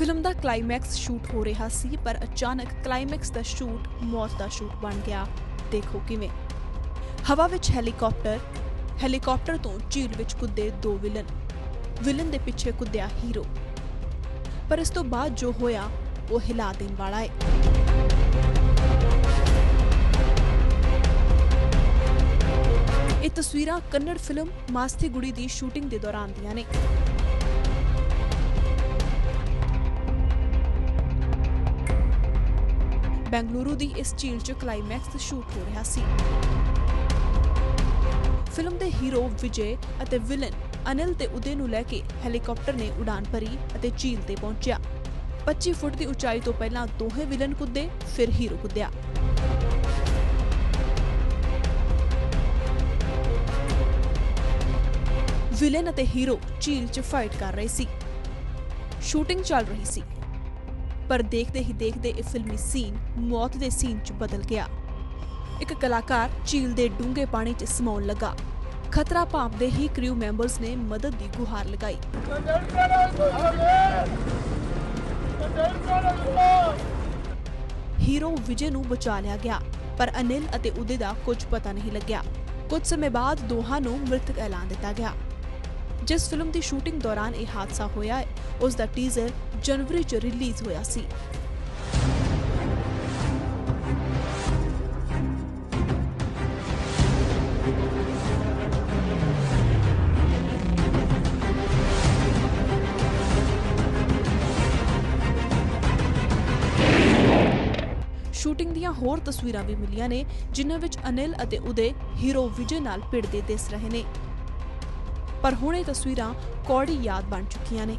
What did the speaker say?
Film ਦਾ climax shoot ਹੋ ਰਿਹਾ ਸੀ, ਪਰ ਅਚਾਨਕ ਕਲਾਈਮੈਕਸ ਦਾ ਸ਼ੂਟ ਮੌਤ ਦਾ ਸ਼ੂਟ ਬਣ ਗਿਆ। ਦੇਖੋ ਕਿਵੇਂ। ਹਵਾ ਵਿੱਚ ਹੈਲੀਕਾਪਟਰ ਹੈਲੀਕਾਪਟਰ ਤੋਂ ਝੀਲ ਵਿੱਚ ਕੁੱਦੇ ਦੋ ਵਿਲਨ ਵਿਲਨ ਦੇ ਪਿੱਛੇ ਕੁੱਦਿਆ ਹੀਰੋ ਪਰ ਇਸ ਤੋਂ ਬਾਅਦ ਜੋ ਹੋਇਆ, ਉਹ ਹਿਲਾ ਦੇਣ ਵਾਲਾ ਹੈ ਇਹ ਤਸਵੀਰਾਂ ਕੰਨੜ ਫਿਲਮ ਮਾਸਤੀ ਗੁੜੀ ਦੀ ਸ਼ੂਟਿੰਗ ਦੇ ਦੌਰਾਨ ਦੀਆਂ ਨੇ। ਬੈਂਗਲੁਰੂ ਦੀ ਇਸ ਝੀਲ 'ਚ ਕਲਾਈਮੈਕਸ ਸ਼ੂਟ ਹੋ ਰਿਹਾ ਸੀ। ਫਿਲਮ ਦੇ ਹੀਰੋ ਵਿਜੇ ਅਤੇ ਵਿਲਨ ਅਨਿਲ ਤੇ ਉਦੇ ਨੂੰ ਲੈ ਕੇ ਹੈਲੀਕਾਪਟਰ ਨੇ ਉਡਾਨ ਭਰੀ ਅਤੇ ਝੀਲ ਤੇ ਪਹੁੰਚਿਆ। 25 ਫੁੱਟ ਦੀ ਉਚਾਈ ਤੋਂ ਪਹਿਲਾਂ ਦੋਹੇ ਵਿਲਨ ਕੁੱਦੇ, ਫਿਰ ਹੀਰੋ ਕੁੱਦਿਆ। ਵਿਲਨ ਅਤੇ ਹੀਰੋ ਝੀਲ 'ਚ ਫਾਈਟ ਕਰ ਰਹੇ ਸੀ। ਸ਼ੂਟਿੰਗ ਚੱਲ ਰਹੀ ਸੀ। ਪਰ ਦੇਖਦੇ ਹੀ ਦੇਖਦੇ ਇਹ ਫਿਲਮੀ ਸੀਨ ਮੌਤ ਦੇ ਸੀਨ 'ਚ ਬਦਲ ਗਿਆ। ਇੱਕ ਕਲਾਕਾਰ ਝੀਲ ਦੇ ਡੂੰਘੇ ਪਾਣੀ 'ਚ ਸਮਾਉਣ ਲੱਗਾ। ਖਤਰਾ ਭਾਂਪਦੇ ਹੀ ਕ੍ਰਿਊ ਮੈਂਬਰਸ ਨੇ ਮਦਦ ਦੀ ਗੁਹਾਰ ਲਗਾਈ। ਹੀਰੋ ਵਿਜੇ ਨੂੰ ਬਚਾ ਲਿਆ ਗਿਆ, ਪਰ ਅਨਿਲ ਅਤੇ ਉਦੇ ਦਾ ਕੁਝ ਪਤਾ ਨਹੀਂ ਲੱਗਿਆ। ਕੁਝ ਸਮੇਂ ਬਾਅਦ ਦੋਹਾਂ ਨੂੰ ਮ੍ਰਿਤਕ ਐਲਾਨ ਦਿੱਤਾ ਗਿਆ। ਜਿਸ ਫਿਲਮ ਦੀ ਸ਼ੂਟਿੰਗ ਦੌਰਾਨ ਇਹ ਹਾਦਸਾ ਹੋਇਆ ਹੈ, ਉਸ ਦਾ ਟੀਜ਼ਰ ਜਨਵਰੀ 'ਚ ਰਿਲੀਜ਼ ਹੋਇਆ ਸੀ। ਸ਼ੂਟਿੰਗ ਦੀਆਂ ਹੋਰ ਤਸਵੀਰਾਂ ਵੀ ਮਿਲੀਆਂ ਨੇ, ਜਿਨ੍ਹਾਂ ਵਿੱਚ ਅਨਿਲ ਅਤੇ ਉਦੇ ਹੀਰੋ ਵਿਜੇ ਨਾਲ ਭਿੜਦੇ ਦਿਸ ਰਹੇ ਨੇ। ਪਰ ਹੁਣ ਇਹ ਤਸਵੀਰਾਂ ਕੌੜੀ ਯਾਦ ਬਣ ਚੁੱਕੀਆਂ ਨੇ।